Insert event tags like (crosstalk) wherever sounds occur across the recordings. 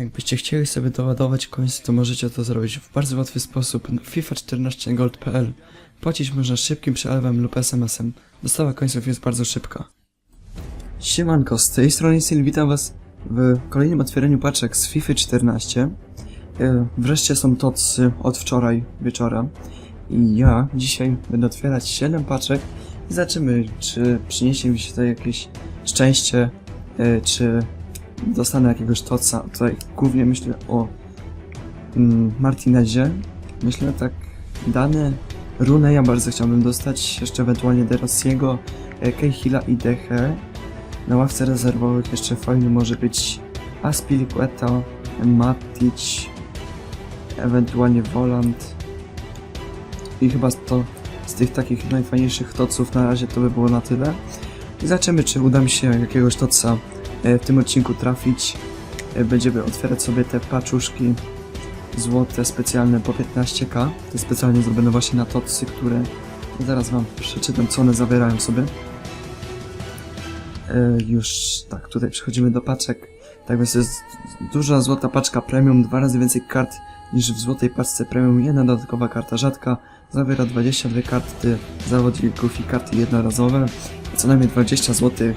Jakbyście chcieli sobie doładować końce, to możecie to zrobić w bardzo łatwy sposób na FIFA14gold.pl. Płacić można szybkim przelewem lub SMS-em. Dostawa końców jest bardzo szybka. Siemanko, z tej strony Sil, witam was w kolejnym otwieraniu paczek z FIFA 14. E, Wreszcie są tocy od wczoraj wieczora. I ja dzisiaj będę otwierać 7 paczek i zobaczymy, czy przyniesie mi się tutaj jakieś szczęście, e, czy dostanę jakiegoś toca. Tutaj głównie myślę o mm, Martinezie. Myślę tak, dane runę ja bardzo chciałbym dostać, jeszcze ewentualnie De Rossiego, e, Cahilla i Dechę. Na ławce rezerwowych jeszcze fajny może być Aspilicueta, Matic, ewentualnie Volant. I chyba to z tych takich najfajniejszych toców na razie to by było na tyle. I zobaczymy, czy uda mi się jakiegoś toca w tym odcinku trafić. E, Będziemy otwierać sobie te paczuszki złote specjalne po 15k. To specjalnie zrobione właśnie na tocy, które zaraz wam przeczytam, co one zawierają sobie. E, Już tak, tutaj przechodzimy do paczek. Tak więc jest duża złota paczka premium, dwa razy więcej kart niż w złotej paczce premium. Jedna dodatkowa karta rzadka, zawiera 22 karty zawodników i karty jednorazowe. Co najmniej 20 zł,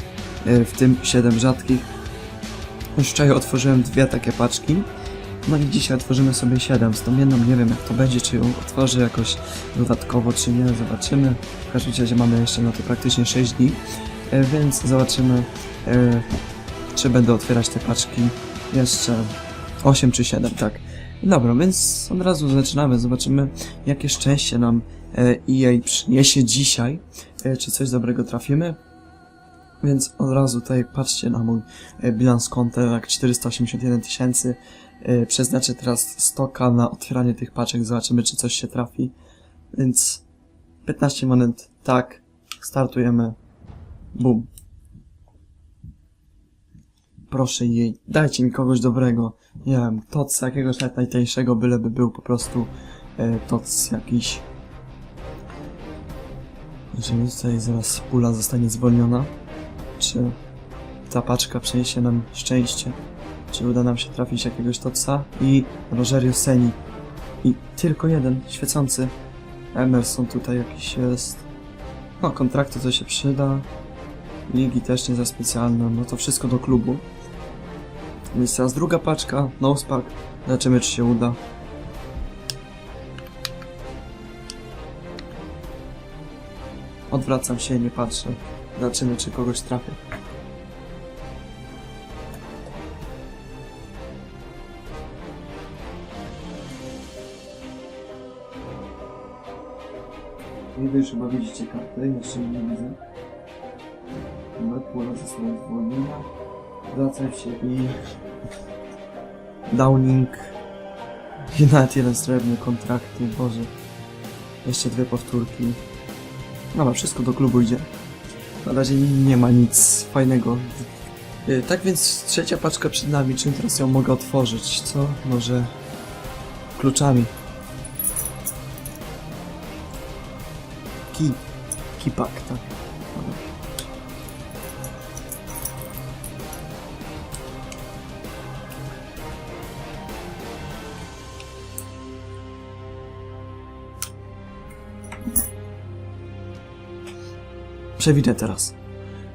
w tym 7 rzadkich. Już wczoraj otworzyłem dwie takie paczki. No i dzisiaj otworzymy sobie 7. Z tą jedną nie wiem jak to będzie, czy ją otworzę jakoś dodatkowo, czy nie, zobaczymy. W każdym razie mamy jeszcze na to praktycznie 6 dni. E, więc zobaczymy, e, czy będę otwierać te paczki jeszcze 8 czy 7, tak. Dobra, więc od razu zaczynamy, zobaczymy jakie szczęście nam e, EA przyniesie dzisiaj, e, czy coś dobrego trafimy. Więc od razu tutaj patrzcie na mój e, bilans konta, jak 481 tysięcy. E, Przeznaczę teraz 100k na otwieranie tych paczek, zobaczymy czy coś się trafi. Więc 15 monet, tak, startujemy. Bum. Proszę jej, dajcie mi kogoś dobrego. Nie wiem, toc jakiegoś nawet najtańszego, byleby był po prostu e, toc jakiś. Jeżeli tutaj zaraz pula zostanie zwolniona, czy ta paczka przyniesie nam szczęście, czy uda nam się trafić jakiegoś toca i Rogerio Seni. I tylko jeden, świecący. Emerson tutaj jakiś jest. No, kontrakty to się przyda. Ligi też nie za specjalne, no to wszystko do klubu. Więc teraz druga paczka, Nosepack. Zobaczymy czy się uda. Odwracam się, nie patrzę. Zobaczymy czy kogoś trafię. Nie wy chyba widzicie kartę, jeszcze nie widzę. Dobra, pula została zwolniona. Wracam się i... (laughs) Downing. I nawet jeden srebrny kontrakty, boże. Jeszcze dwie powtórki. Dobra, wszystko do klubu idzie. Na razie nie ma nic fajnego. Yy, Tak więc trzecia paczka przed nami, czym teraz ją mogę otworzyć, co? Może... Kluczami. Key. Keypack, tak. Przewidzę teraz.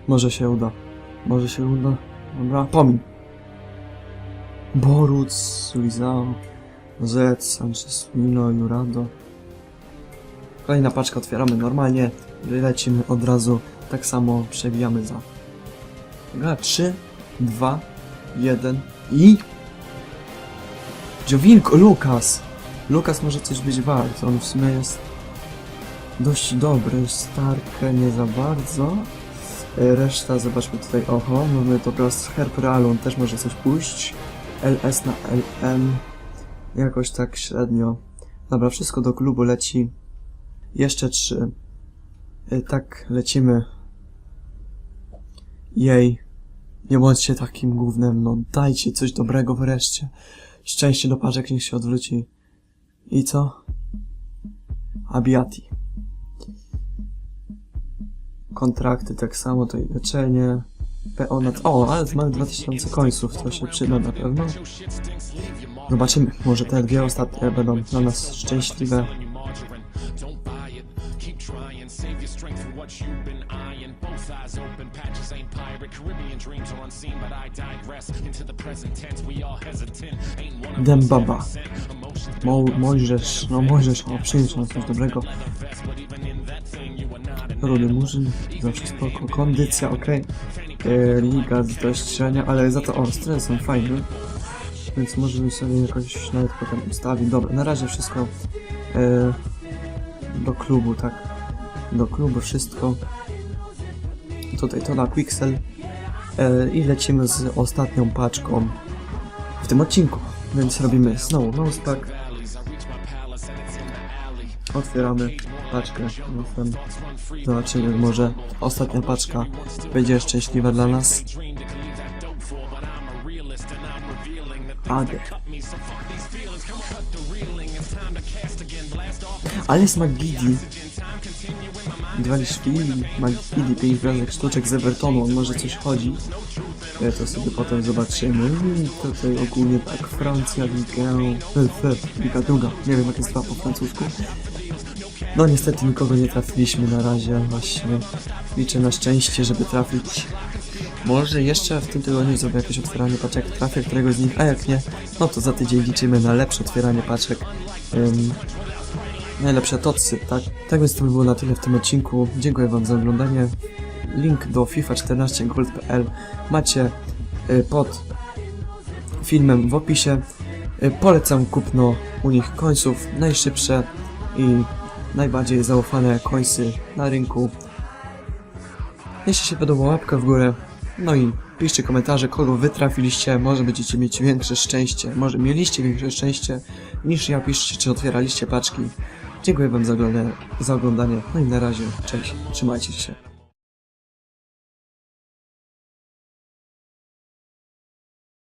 Może się uda. Może się uda. Dobra, pomin. Boruc, Suizao, Z, Sanchez, Mino, Jurado. Kolejna paczka otwieramy normalnie. Lecimy od razu. Tak samo przewijamy za. Dobra, 3, 2, 1 i... Dziowinko, Lukas! Lukas może coś być wart. On w sumie jest dość dobry. Starkę nie za bardzo. E, Reszta, zobaczmy tutaj, oho, mamy to teraz Herb też może coś pójść. LS na LM. Jakoś tak średnio. Dobra, wszystko do klubu leci. Jeszcze trzy. E, Tak, lecimy. Jej. Nie bądźcie takim głównym, no dajcie coś dobrego wreszcie. Szczęście do paczek niech się odwróci. I co? Abiati. Kontrakty tak samo, to i leczenie. Peonat. O, ale mamy 2000 końców, to się przyda na pewno. Zobaczymy, może te dwie ostatnie będą dla nas szczęśliwe. Dembaba. Mo Mojżesz, no Mojżesz, o przynieś nam coś dobrego. Rudy Murzyn, zawsze spoko. Kondycja, okej. E, Liga dość średnia, ale za to, o, stres są fajne. Więc możemy sobie jakoś nawet potem ustawić. Dobra, na razie wszystko e, do klubu, tak. Do klubu wszystko tutaj to na Quixel e, i lecimy z ostatnią paczką w tym odcinku. Więc robimy znowu mousepack. Otwieramy paczkę. Zobaczymy, może ostatnia paczka będzie szczęśliwa dla nas. Adę. Ale smak Gigi 20 mili, Magikidi, 5 bramek, sztuczek z Evertonu, on może coś chodzi. Ja to sobie potem zobaczymy. Tutaj ogólnie tak, Francja, Liga, Liga druga, nie wiem jak jest to po francusku. No niestety nikogo nie trafiliśmy na razie, właśnie liczę na szczęście, żeby trafić. Może jeszcze w tym tygodniu zrobię jakieś otwieranie paczek, trafię któregoś z nich, a jak nie, no to za tydzień liczymy na lepsze otwieranie paczek najlepsze tocy, tak? Tak więc to by było na tyle w tym odcinku. Dziękuję wam za oglądanie. Link do FIFA 14 gold.pl macie y, pod filmem w opisie. Y, Polecam kupno u nich końców najszybsze i najbardziej zaufane końsy na rynku. Jeśli się podoba łapka w górę, no i piszcie komentarze, kogo wy trafiliście, może będziecie mieć większe szczęście, może mieliście większe szczęście niż ja, piszcie czy otwieraliście paczki. Dziękuję wam za oglądanie, za oglądanie, no i na razie, cześć, trzymajcie się.